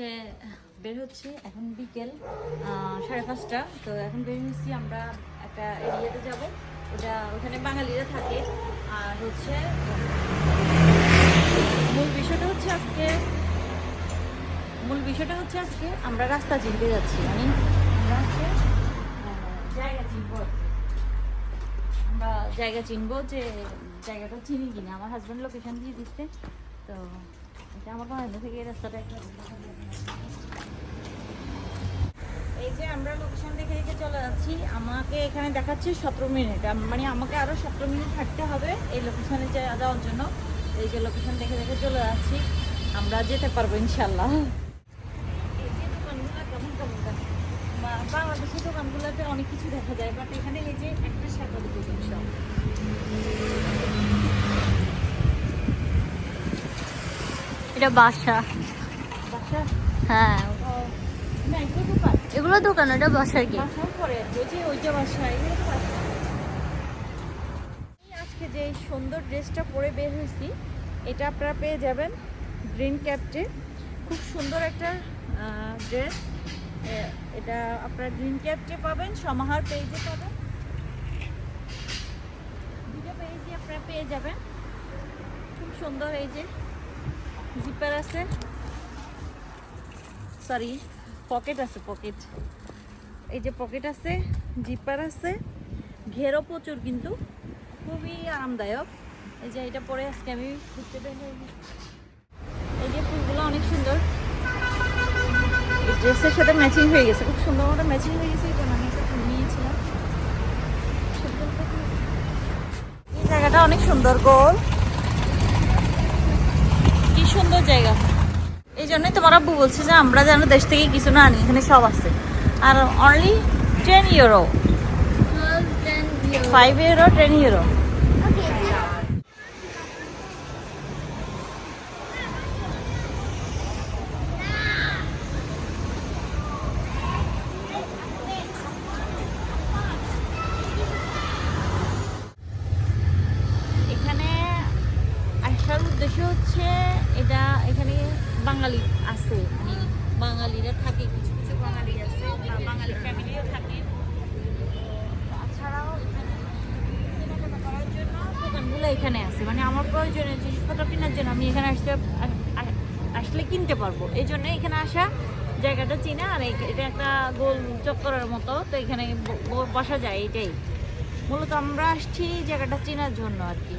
আজকে বের হচ্ছি এখন বিকেল সাড়ে পাঁচটা। তো এখন বের হচ্ছি আমরা একটা এরিয়াতে যাব। ওটা ওখানে বাঙালিরা থাকে। আর হচ্ছে, মূল বিষয়টা হচ্ছে আজকে, মূল বিষয়টা হচ্ছে আজকে আমরা রাস্তা চিনতে যাচ্ছি। মানে আমরা হচ্ছে জায়গা চিনবো। আমরা জায়গা চিনবো যে জায়গাটা চিনি কিনা। আমার হাজব্যান্ড লোকেশন দিয়ে দিচ্ছে, তো এই যে আমরা লোকেশন দেখে দেখে চলে যাচ্ছি, আমাকে এখানে দেখাচ্ছে সতেরো মিনিট। মানে আমাকে আরও সতেরো মিনিট হাঁটতে হবে এই লোকেশনে যাওয়ার জন্য। এই যে লোকেশন দেখে দেখে চলে যাচ্ছি। আমরা যেতে পারব ইনশাল্লাহ বাংলাদেশের দোকানগুলোতে অনেক কিছু দেখা যায় বাট এখানে এই যে একটা শাখা দুটো এটা বাসা। বাসা? হ্যাঁ। এগুলো দোকান ওটা বাসার কি আজকে যে সুন্দর ড্রেসটা পরে বের হয়েছি এটা আপনারা পেয়ে যাবেন গ্রিন ক্যাপটে। খুব সুন্দর একটা ড্রেস। এটা আপনারা গ্রিন ক্যাপটে পাবেন সমাহার পেজে পাবেন। দুটো পেজে আপনারা পেয়ে যাবেন। খুব সুন্দর এই যে। জিপার আছে। সরি পকেট আছে পকেট এই যে পকেট আছে জিপার আছে। ঘেরও প্রচুর কিন্তু, খুবই আরামদায়ক। এই যে এটা পরে আজকে আমি ঘুরতে বের হয়ে এই যে ফুলগুলো অনেক সুন্দর। ড্রেসের সাথে ম্যাচিং হয়ে গেছে, খুব সুন্দর মতো ম্যাচিং হয়ে গেছে জন্য আমি একটা নিয়েছিলাম। এই জায়গাটা অনেক সুন্দর, গোল। সুন্দর জায়গা। এই জন্যই তোমার আব্বু বলছে যে আমরা যেন দেশ থেকে কিছু না আনি, এখানে সব আছে। আর only ten euro five euro ten euro এখানে উদ্দেশ্য হচ্ছে এটা এখানে বাঙালি আছে মানে বাঙালিরা থাকে, কিছু কিছু বাঙালি আছে বাঙালি ফ্যামিলিও থাকে। তাছাড়াও দোকানগুলো এখানে আছে। মানে আমার প্রয়োজনীয় জিনিসপত্র কেনার জন্য আমি এখানে আসতে আসলে কিনতে পারব। এই জন্য এখানে আসা, জায়গাটা চিনা, আর এটা একটা গোল চক্করের মতো, তো এখানে বসা যায় এটাই। মূলত আমরা আসছি জায়গাটা চেনার জন্য আর কি।